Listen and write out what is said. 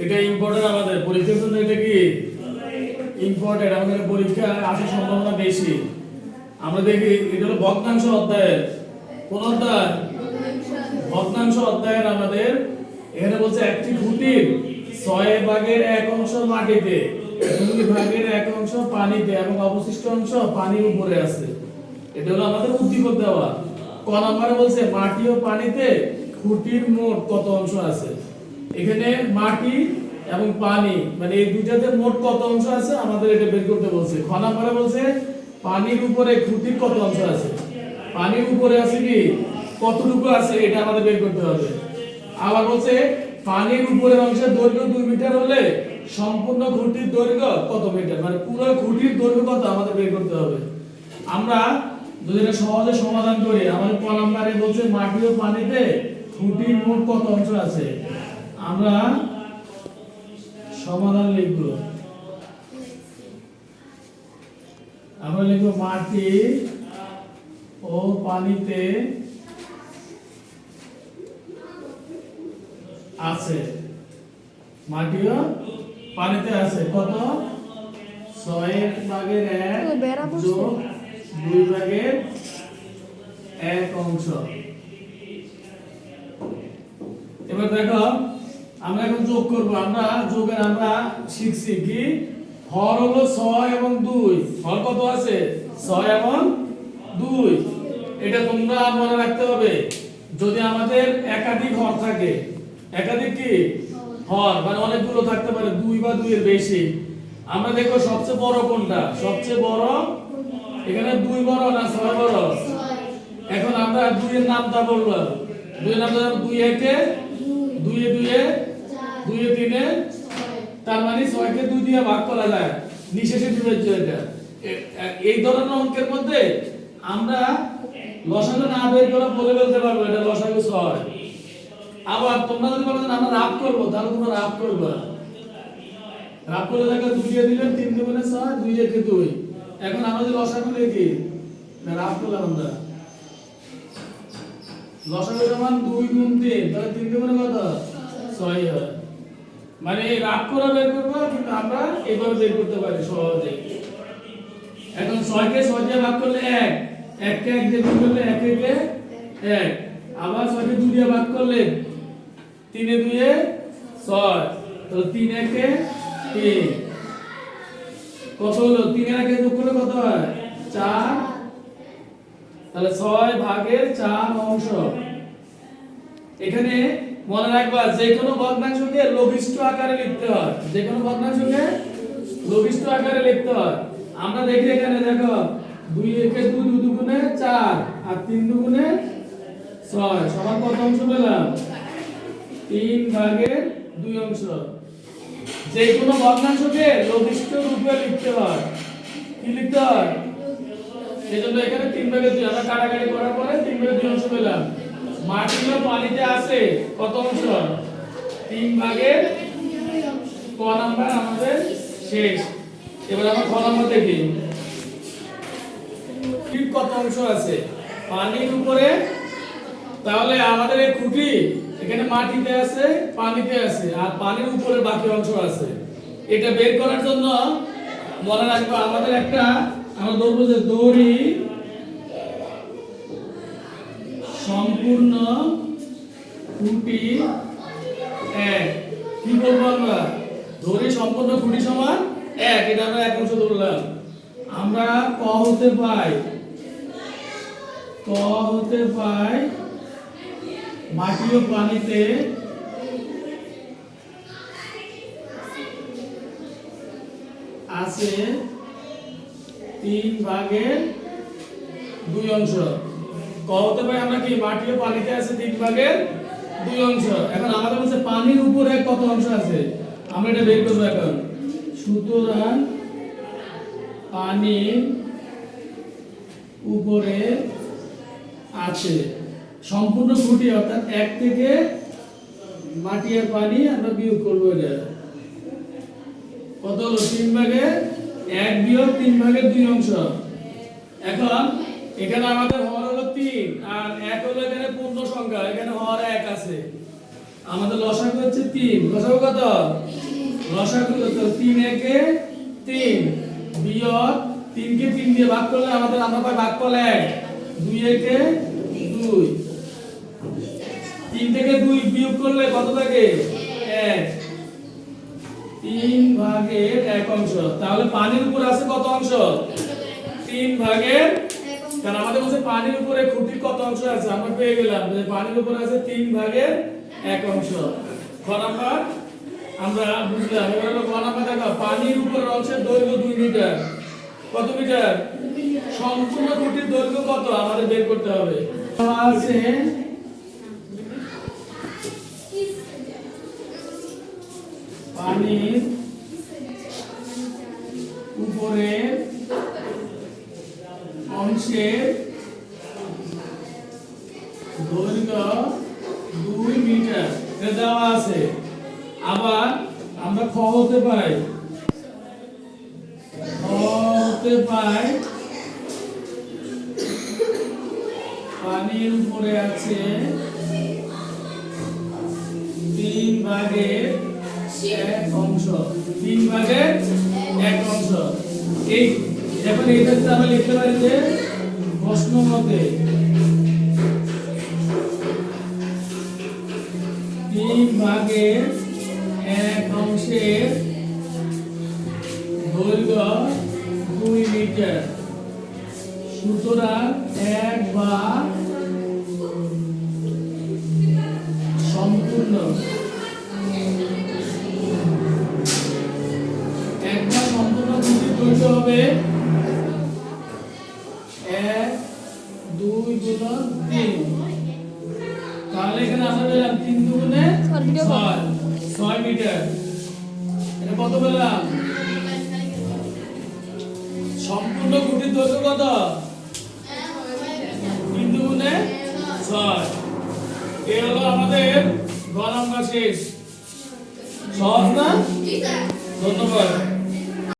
এটা ইম্পর্টেন্ট আমাদের পরীক্ষার জন্য এটা কি? ইম্পর্টেন্ট আমাদের পরীক্ষা আসার সম্ভাবনা বেশি। আমরা দেখি, এটা হলো ভগ্নাংশ অধ্যায়ের কোন অধ্যায়? ভগ্নাংশ অধ্যায়ের আমাদের, এখানে বলছে একটি খুঁটির ছয় ভাগের এক অংশ মাটিতে দুই ভাগের এক অংশ পানিতে এবং অবশিষ্ট অংশ পানির উপরে আছে। এটা হলো আমাদের উদ্দীপক দেওয়া। ক নম্বরে বলছে মাটি ও পানিতে খুঁটির মোট কত অংশ আছে? এখানে মাটি এবং পানি মানে এই দুইটাতে মোট কত অংশ আছে? আমাদের এটা বের করতে বলছে। খ নম্বরে বলছে, পানির উপরে খুঁটির কত অংশ আছে? পানির উপরে আছে কি? কতটুকু আছে? এটা আমাদের বের করতে হবে। আবার বলছে, পানির উপরের অংশের দৈর্ঘ্য দুই মিটার হলে সম্পূর্ণ খুঁটির দৈর্ঘ্য কত মিটার? মানে পুরো খুঁটির দৈর্ঘ্য কত আমাদের বের করতে হবে। আমরা যদি এটা সহজে সমাধান করি, আমাদের ক নম্বরে বলছে, মাটি ও পানিতে খুঁটির মোট কত অংশ আছে? আমরা সমাধান লিখব। আমরা লিখব মাটি ও পানিতে আছে। মাটিও পানিতে আছে। কত? ছয়ের ভাগের এক যোগ দুই ভাগের এক অংশ। এবার দেখো আমরা এখন যোগ করব, আমরা যোগের আমরা শিখছি কি? হর হলো ছয় এবং দুই। হর কত আছে? ছয় এবং দুই। এটা তোমরা মনে রাখতে হবে, যদি আমাদের একাধিক হর থাকে, একাধিক কি? হর মানে অনেকগুলো থাকতে পারে, দুই বা দুইয়ের বেশি। আমরা দেখো সবচেয়ে বড় কোনটা? সবচেয়ে বড়? এখানে দুই বড় না ছয় বড়? এখন আমরা দুইয়ের নামটা বললাম দুইয়ের নামটা দুই একে, দুইয়ে দুইয়ে দুইয়ে তিনে, তার মানে ছয়কে দুই দিয়ে ভাগ করা যায়। নিশেষে বিভাজ্য এটা এই ধরনের অঙ্কের মধ্যে আমরা লসাগু না বের করে বলে ফেলতে পারব, এটা লসাগু ছয়। আবার তোমরা যদি বলো আমরা রাফ করব, তাহলে তোমরা রাফ করবে রাফ করলে দেখো দুই দিয়ে দিলেন তিন দুগুণে ছয়, দুই একে দুই। এখন আমরা যদি লসাগু লিখি রাফ করলাম আমরা লসাগু সমান দুই গুণ তিন, তাহলে তিন দুগুণে কত? ছয় হয়। মানে রাগ করে বের করব কিন্তু আমরা এইভাবে বের করতে পারি সহজে। এখন ছয়কে ছয় দিয়ে ভাগ করলে এক, এককে এক দিয়ে গুণ করলে এক একে এক। আবার ছয়কে দুই দিয়ে ভাগ করলে তিনে দুয়ে ছয়। তাহলে তিন একে তিন। কত হলো? তিনের একে যোগ করলে কত হয়? চার। তাহলে ছয় ভাগের চার অংশ। এখানে মনে রাখবা, যে কোনো ভগ্নাংশকে লঘিষ্ঠ আকারে লিখতে হয়। যে কোনো ভগ্নাংশকে লঘিষ্ঠ আকারে লিখতে হয়। আমরা দেখি এখানে, দেখো, দুই একে দুই দুই দুগুণে চার, আর তিন দুগুণে ছয়। সমান কত অংশ পেলাম তিন ভাগের দুই অংশ। যে কোনো ভগ্নাংশকে লঘিষ্ঠ রূপে লিখতে হয়। কি লিখতে হয়? এই জন্য এখানে তিন ভাগের দুই। আমরা কাটাকাটি করার পরে তিন ভাগের দুই অংশ পেলাম। মাটিও পানিতে আছে, কত অংশ? তিন ভাগের ক নাম্বার আমাদের শেষ। এবার আমরা খ নাম্বার দেখি। খুঁটির কত অংশ আছে? পানির উপরে। তাহলে আমাদের এই খুঁটি, এখানে মাটিতে আছে, পানিতে আছে, আর পানির উপরে বাকি অংশ আছে। এটা বের করার জন্য মনে রাখব, আমাদের একটা, আমরা ধরবো যে দড়ি সম্পূর্ণ খুঁটি এক। কি বলব আমরা? দড়ি সম্পূর্ণ খুঁটি সমান এক। এটা আমরা এক অংশ ধরলাম। আমরা ক হতে পাই? ক হতে পাই? মাটি ও পানিতে আছে তিন ভাগের দুই অংশ। ক হতে পারে আমরা কি মাটি ও পানিতে আছে তিন ভাগের দুই অংশ? এখন আমাদের বলছে পানির উপরে কত অংশ আছে? আমরা এটা বের করব এখন। সুতরাং পানির উপরে আছে। সম্পূর্ণ খুঁটি অর্থাৎ এক থেকে মাটি আর পানি আমরা বিয়োগ করব এটা। কত হলো? তিন ভাগে এক বিয়োগ তিন ভাগের দুই অংশ। এখন এখানে আমাদের আর এক হলো এখানে পূর্ণ সংখ্যা, এখানে হর এক আছে। আমাদের লসাগু হচ্ছে তিন। লসাগু কত? লসাগু তিন একে তিন। বিয়োগ তিনকে তিন দিয়ে ভাগ করলে আমাদের, আমরা পাই ভাগ ফল এক। দুই একে দুই। তিন থেকে দুই বিয়োগ করলে কত থাকে? এক। তিন ভাগের এক অংশ। তাহলে পানির উপর আছে কত অংশ? তিন ভাগের কারণ আমাদের কাছে পানির উপরে খুঁটির কত অংশ আছে? আমরা পেয়ে গেলাম যে পানির উপরে আছে তিন ভাগের এক অংশ। খ আমরা বুঝলাম, এবার হলো খ নাম্বার দেখো পানির উপরের অংশের দৈর্ঘ্য দুই মিটার। কত মিটার? সম্পূর্ণ খুঁটির দৈর্ঘ্য কত? আমাদের বের করতে হবে। আছে পানির দৈর্ঘ্য দুই মিটার। দেওয়া আছে। আবার আমরা খ হতে পাই খ পাই পানির উপরে আছে তিন ভাগের এক অংশ। তিন ভাগের এক অংশ। এই, এখন এটা আমরা লিখতে পারি যে প্রশ্ন মতে তিন ভাগের এক অংশের দৈর্ঘ্য দুই মিটার। সুতরাং এক বা সম্পূর্ণ। একবার সম্পূর্ণ দুটি দৈর্ঘ্য হবে এক দুই তিন তাহলে এখানে আমরা পেলাম তিন দুগুণে ছয় ছয় মিটার। এটা কত পেলাম সম্পূর্ণ কুটির দৈর্ঘ্য কত তিন দুগুণে? ছয়। এই হলো আমাদের গ নাম্বার শেষ সহজ না? ধন্যবাদ।